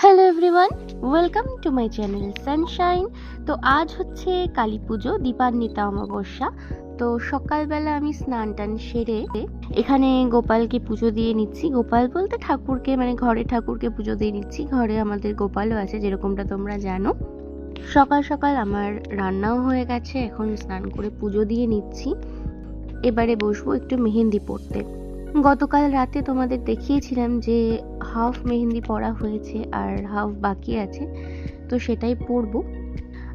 Hello everyone welcome to my channel sunshine তো আজ হচ্ছে কালী পুজো, দীপান্বিতা অমাবস্যা। তো সকালবেলা আমি স্নান টান সেরে এখানে গোপালকে পুজো দিয়ে নিচ্ছি। গোপাল বলতে ঠাকুরকে মানে ঘরে ঠাকুরকে পুজো দিয়ে নিচ্ছি। ঘরে আমাদের গোপালও আছে, যেরকমটা তোমরা জানো। সকাল সকাল আমার রান্নাও হয়ে গেছে, এখন স্নান করে পুজো দিয়ে নিচ্ছি। এবারে বসবো একটু মেহেন্দি পড়তে গতকাল রাতে তোমাদের দেখিয়েছিলাম যে হাফ মেহেন্দি পড়া হয়েছে আর হাফ বাকি আছে, তো সেটাই পরবো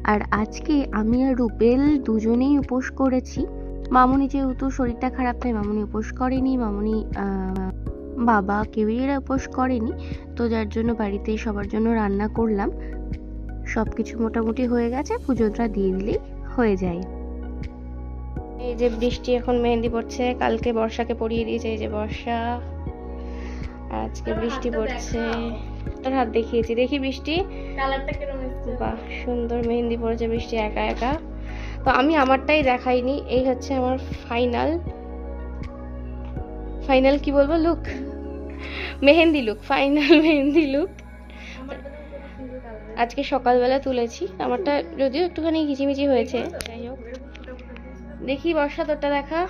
আর আজকে আমি আর রুবেল দুজনেই উপোস করেছি। মামুনি যেহেতু শরীরটা খারাপ, তাই মামুনি উপোস করেনি। মামুনি বাবা কেউই এরা উপোস করেনি, তো যার জন্য বাড়িতে সবার জন্য রান্না করলাম। সব কিছু মোটামুটি হয়ে গেছে, পুজোটা দিয়ে দিলেই হয়ে যায়। এই যে বৃষ্টি এখন মেহেন্দি পড়ছে কালকে বর্ষাকে পরিয়ে দিয়েছে এই যে বর্ষা। আজকে বৃষ্টি পড়ছে। তোর হাত দেখিয়েছি দেখি বৃষ্টি। বাহ সুন্দর মেহেন্দি পড়েছে বৃষ্টি একা একা। তো আমি আমারটাই দেখাইনি এই হচ্ছে আমার ফাইনাল। ফাইনাল কি বলব? Look. Mehndi look final mehndi look. আজকে সকালবেলা তুলেছি আমারটা যদিও একটুখানি ঘিচিমিচি হয়েছে। যাই হোক। দেখি বর্ষা তোরটা দেখা।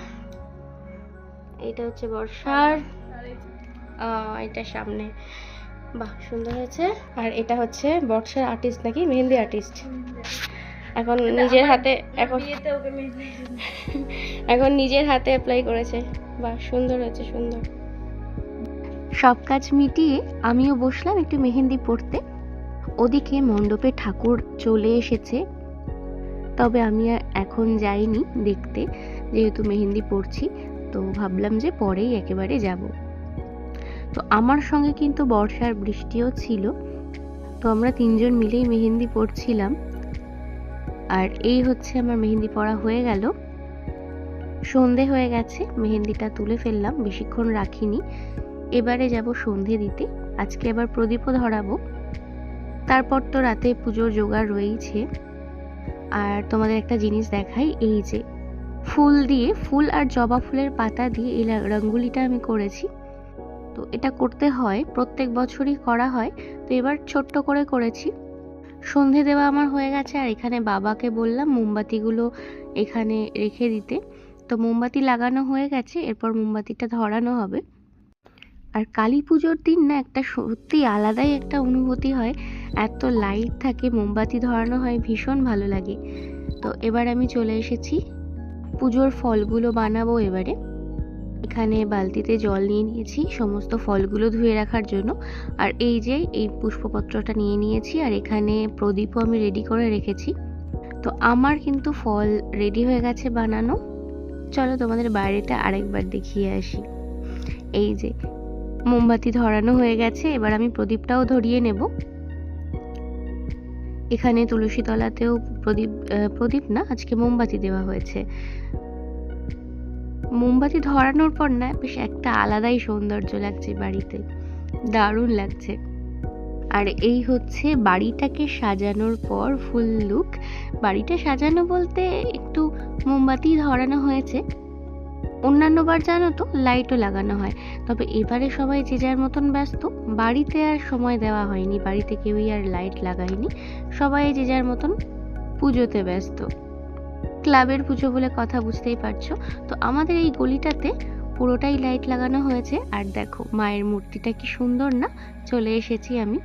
এইটা হচ্ছে বর্ষার এটা সামনে। বাহ সুন্দর হয়েছে। আর এটা হচ্ছে বর্ষার আর্টিস্ট নাকি? মেহেন্দি আর্টিস্ট এখন নিজের হাতে এখন এখন নিজের হাতে অ্যাপ্লাই করেছে। বাহ সুন্দর হয়েছে সুন্দর। সব কাজ মিটিয়ে আমিও বসলাম একটু মেহেন্দি পড়তে ওদিকে মণ্ডপে ঠাকুর চলে এসেছে। তবে আমি এখন যাইনি দেখতে, যেহেতু মেহেন্দি পড়ছি তো ভাবলাম যে পরেই একেবারে যাব। তো আমার সঙ্গে কিন্তু বর্ষার বৃষ্টিও ছিল, তো আমরা তিনজন মিলেই মেহেন্দি পড়ছিলাম আর এই হচ্ছে আমার মেহেন্দি পড়া হয়ে গেল। সন্ধে হয়ে গেছে, মেহেন্দিটা তুলে ফেললাম, বেশিক্ষণ রাখিনি। এবারে যাব সন্ধে দিতে, আজকে আবার প্রদীপও ধরাবো। তারপর তো রাতে পুজোর জোগাড় রয়েইছে। আর তোমাদের একটা জিনিস দেখাই, এই যে ফুল দিয়ে, ফুল আর জবা ফুলের পাতা দিয়ে এই রঙ্গোলিটা আমি করেছি। তো এটা করতে হয়, প্রত্যেক বছরই করা হয়। তো এবার ছোট্ট করে করেছি। সন্ধে দেওয়া আমার হয়ে গেছে, আর এখানে বাবাকে বললাম মোমবাতিগুলো এখানে রেখে দিতে। তো মোমবাতি লাগানো হয়ে গেছে, এরপর মোমবাতিটা ধরানো হবে। আর কালী পুজোর দিন না একটা সত্যি আলাদাই একটা অনুভূতি হয়। এত লাইট থাকে, মোমবাতি ধরানো হয়, ভীষণ ভালো লাগে। তো এবার আমি চলে এসেছি। পুজোর ফলগুলো বানাবো এবারে। এখানে বালতিতে জল নিয়ে নিয়েছি, সমস্ত ফলগুলো ধুয়ে রাখার জন্য। আর এই যে, এই পুষ্পপত্রটা নিয়ে নিয়েছি আর এখানে প্রদীপও আমি রেডি করে রেখেছি। তো আমার কিন্তু ফল রেডি হয়ে গেছে বানানো। চলো তোমাদের বাইরেটা আরেকবার দেখিয়ে আসি। এই যে মোমবাতি ধরানো হয়ে গেছে, এবার আমি প্রদীপটাও ধরিয়ে নেব। এখানে তুলসী তলাতেও প্রদীপ প্রদীপ না, আজকে মোমবাতি দেওয়া হয়েছে। মোমবাতি ধরানোর পর না, বেশ একটা আলাদাই সৌন্দর্য লাগছে বাড়িতে। দারুণ লাগছে। আর এই হচ্ছে বাড়িটাকে সাজানোর পর ফুল লুক। বাড়িটা সাজানো বলতে একটু মোমবাতি ধরানো হয়েছে। অন্যান্যবার জানো তো, লাইটও লাগানো হয়। তবে এবারে সবাই যে যার মতন ব্যস্ত, বাড়িতে আর সময় দেওয়া হয়নি, বাড়িতে কেউই আর লাইট লাগায়নি, সবাই যে যার মতন পুজোতে ব্যস্ত। ক্লাবের পুজো বলে কথা বুঝতেই পারছ। তো আমাদের এই গলিটাতে পুরোটাই লাইট লাগানো হয়েছে। আর দেখো, মায়ের মূর্তিটা কি সুন্দর না? চলে এসেছি আমি।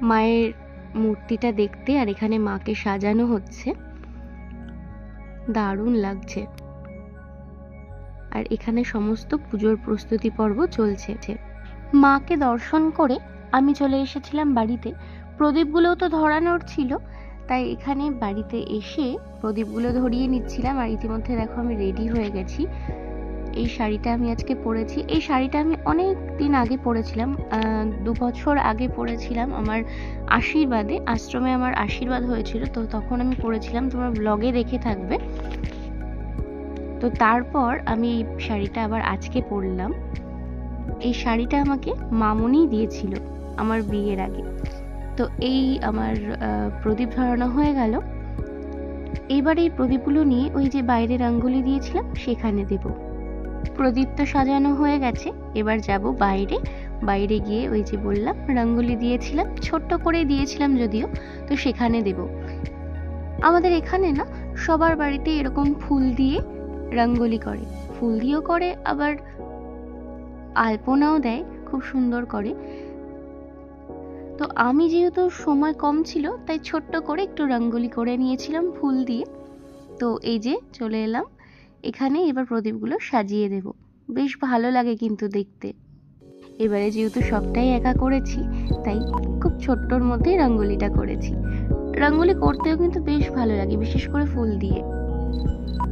মায়ের মূর্তিটা দেখতে আর এখানে মাকে সাজানো হচ্ছে। দারুণ লাগছে। আর এখানে সমস্ত পুজোর প্রস্তুতি পর্ব চলছে। মাকে দর্শন করে আমি চলে এসেছিলাম বাড়িতে। প্রদীপগুলোও তো ধরানোর ছিল, তাই এখানে বাড়িতে এসে প্রদীপগুলো ধরিয়ে নিচ্ছিলাম আর ইতিমধ্যে দেখো আমি রেডি হয়ে গেছি। এই শাড়িটা আমি আজকে পরেছি। এই শাড়িটা আমি অনেক দিন আগে পরেছিলাম দু বছর আগে পরেছিলাম আমার আশীর্বাদে। আশ্রমে আমার আশীর্বাদ হয়েছিল, তো তখন আমি পরেছিলাম। তোমরা ব্লগে দেখে থাকবে। তো তারপর আমি এই শাড়িটা আবার আজকে পরলাম। এই শাড়িটা আমাকে মামুনি দিয়েছিল আমার বিয়ের আগে। তো এই আমার প্রদীপ ধরানো হয়ে গেল। এবার এই প্রদীপগুলো নিয়ে ওই যে বাইরে রঙ্গোলি দিয়েছিলাম সেখানে দেব। প্রদীপ তো সাজানো হয়ে গেছে, এবার যাব বাইরে। বাইরে গিয়ে ওই যে বললাম, রঙ্গোলি দিয়েছিলাম, ছোট্ট করে দিয়েছিলাম যদিও, তো সেখানে দেব। আমাদের এখানে না, সবার বাড়িতে এরকম ফুল দিয়ে রঙ্গোলি করে। ফুল দিয়েও করে, আবার আলপনাও দেয়, খুব সুন্দর করে। তো আমি যেহেতু সময় কম ছিল, তাই ছোট্ট করে একটু রঙ্গোলি করে নিয়েছিলাম ফুল দিয়ে। তো এই যে চলে এলাম। এখানে এবার প্রদীপগুলো সাজিয়ে দেব। বেশ ভালো লাগে কিন্তু দেখতে। এবারে যেহেতু সবটাই একা করেছি, তাই খুব ছোট্টর মধ্যেই রঙ্গোলিটা করেছি। রঙ্গোলি করতেও কিন্তু বেশ ভালো লাগে, বিশেষ করে ফুল দিয়ে।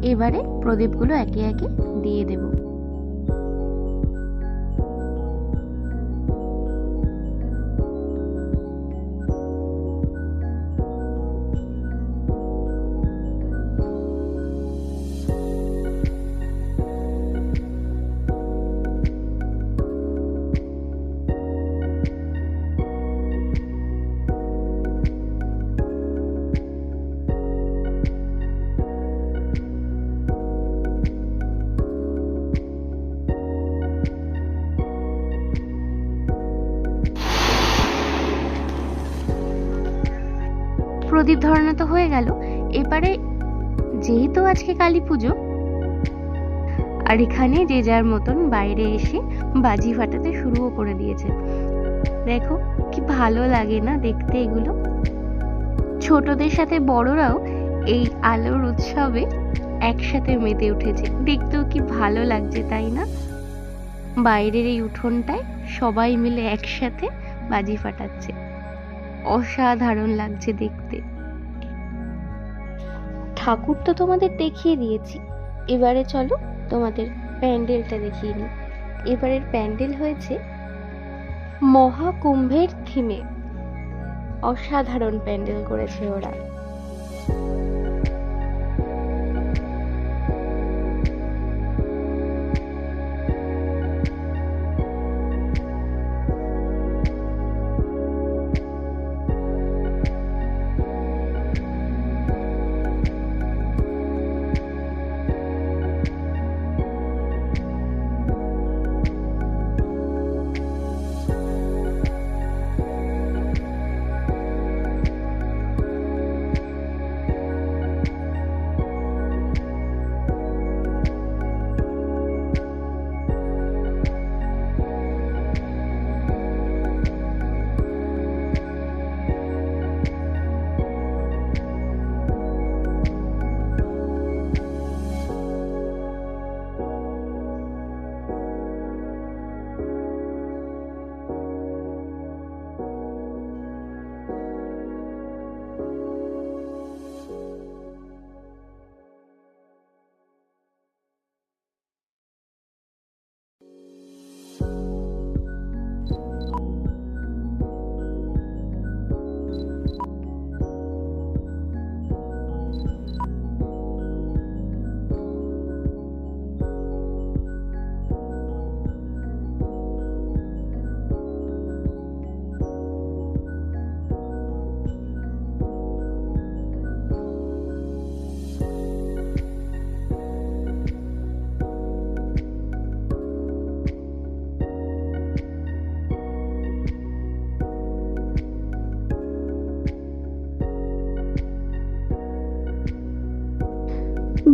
এবারে প্রদীপগুলো একে একে দিয়ে দেব। প্রদীপ ধরানো তো হয়ে গেল। এবারে যেহেতু আজকে কালী পুজো, আর এখানে যে যার মতন বাইরে এসে বাজি ফাটাতে শুরুও করে দিয়েছে। দেখো, কি ভালো লাগে না দেখতে এগুলো। ছোটদের সাথে বড়রাও এই আলোর উৎসবে একসাথে মেতে উঠেছে। দেখতেও কি ভালো লাগছে, তাই না? বাইরের এই উঠোনটায় সবাই মিলে একসাথে বাজি ফাটাচ্ছে। অসাধারণ লাগছে দেখতে। ঠাকুর তো তোমাদের দেখিয়ে দিয়েছি। এবারে চলো তোমাদের প্যান্ডেলটা দেখিয়ে নিই। এবারের প্যান্ডেল হয়েছে মহাকুম্ভের থিমে। অসাধারণ প্যান্ডেল করেছে ওরা।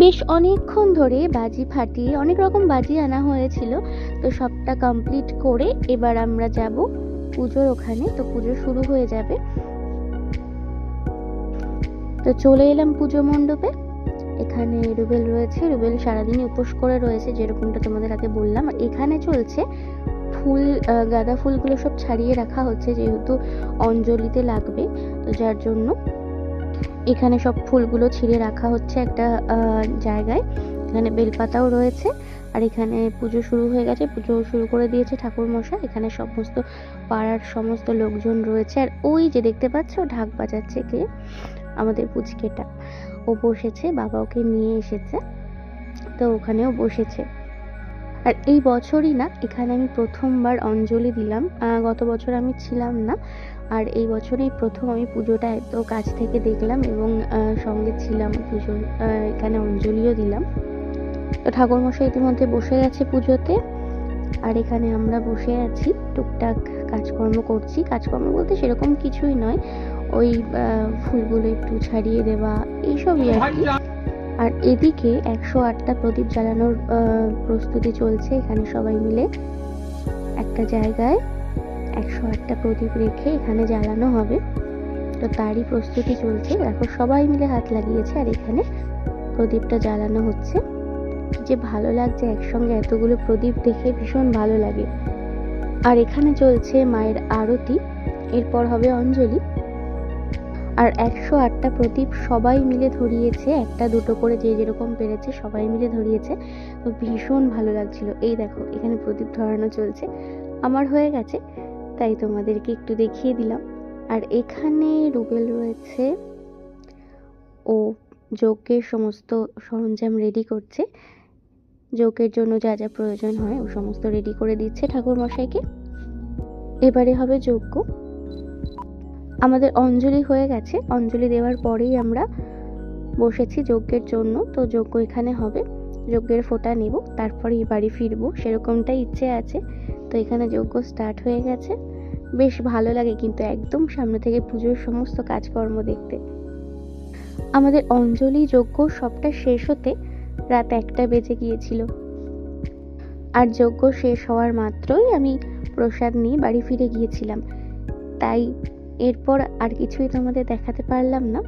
বেশ অনেকক্ষণ ধরে বাজি ফাটিয়ে, অনেক রকম বাজি আনা হয়েছিল। তো সবটা কমপ্লিট করে এবার আমরা যাব পুজোর ওখানে। তো পুজো শুরু হয়ে যাবে। তো চলে এলাম পুজো মণ্ডপে। এখানে রুবেল রয়েছে। রুবেল সারাদিনই উপোস করে রয়েছে, যেরকমটা তোমাদের আগে বললাম। এখানে চলছে ফুল গাঁদা ফুলগুলো সব ছাড়িয়ে রাখা হচ্ছে, যেহেতু অঞ্জলিতে লাগবে। তো যার জন্য এখানে সব ফুলগুলো ছিঁড়ে রাখা হচ্ছে একটা জায়গায়। এখানে বেলপাতাও রয়েছে। আর এখানে পুজো শুরু হয়ে গেছে। পুজো শুরু করে দিয়েছে ঠাকুর মশাই। এখানে সমস্ত পাড়ার সমস্ত লোকজন রয়েছে। আর ওই যে দেখতে পাচ্ছ, ঢাক বাজাচ্ছে কে? আমাদের পুচকেটা। ও বসেছে বাবা ওকে নিয়ে এসেছে। তো ওখানেও বসেছে। আর এই বছরই না, এখানে আমি প্রথমবার অঞ্জলি দিলাম। গত বছর আমি ছিলাম না, আর এই বছরেই প্রথম আমি পুজোটা এত কাছ থেকে দেখলাম এবং সঙ্গে ছিলাম পুজো এখানে অঞ্জলিও দিলাম। তো ঠাকুরমশাই ইতিমধ্যে বসে গেছে পুজোতে, আর এখানে আমরা বসে আছি, টুকটাক কাজকর্ম করছি। কাজকর্ম বলতে সেরকম কিছুই নয়, ওই ফুলগুলো একটু ছাড়িয়ে দেওয়া, এইসবই আর কি। আর এদিকে একশো আটটা প্রদীপ জ্বালানোর প্রস্তুতি চলছে এখানে সবাই মিলে। একটা জায়গায় একশো আটটা প্রদীপ রেখে এখানে জ্বালানো হবে। তো তারই প্রস্তুতি চলছে। এখন সবাই মিলে হাত লাগিয়েছে আর এখানে প্রদীপটা জ্বালানো হচ্ছে। যে ভালো লাগছে, একসঙ্গে এতগুলো প্রদীপ দেখে ভীষণ ভালো লাগে। আর এখানে চলছে মায়ের আরতি। এরপর হবে অঞ্জলি। আর একশো আটটা প্রদীপ সবাই মিলে ধরিয়েছে, একটা দুটো করে যে যেরকম পেরেছে সবাই মিলে ধরিয়েছে। তো ভীষণ ভালো লাগছিল। এই দেখো, এখানে প্রদীপ ধরানো চলছে। আমার হয়ে গেছে, তাই তোমাদেরকে একটু দেখিয়ে দিলাম। আর এখানে রুবেল রয়েছে। ও যজ্ঞের সমস্ত সরঞ্জাম রেডি করছে। যজ্ঞের জন্য যা যা প্রয়োজন হয় ও সমস্ত রেডি করে দিচ্ছে ঠাকুর মশাইকে এবারে হবে যজ্ঞ। আমাদের অঞ্জলি হয়ে গেছে। অঞ্জলি দেওয়ার পরেই আমরা বসেছি যজ্ঞের জন্য। তো যজ্ঞ এখানে হবে। যজ্ঞের ফোঁটা নেব, তারপরেই বাড়ি ফিরবো। সেরকমটাই ইচ্ছে আছে। তো এখানে যজ্ঞ স্টার্ট হয়ে গেছে। বেশ ভালো লাগে কিন্তু একদম সামনে থেকে পুজোর সমস্ত কাজকর্ম দেখতে। আমাদের অঞ্জলি, যজ্ঞ সবটা শেষ হতে রাত একটা বেজে গিয়েছিল। আর যজ্ঞ শেষ হওয়ার মাত্রই আমি প্রসাদ নিয়ে বাড়ি ফিরে গিয়েছিলাম। তাই এরপর আর কিছুই তোমাদের দেখাতে পারলাম না।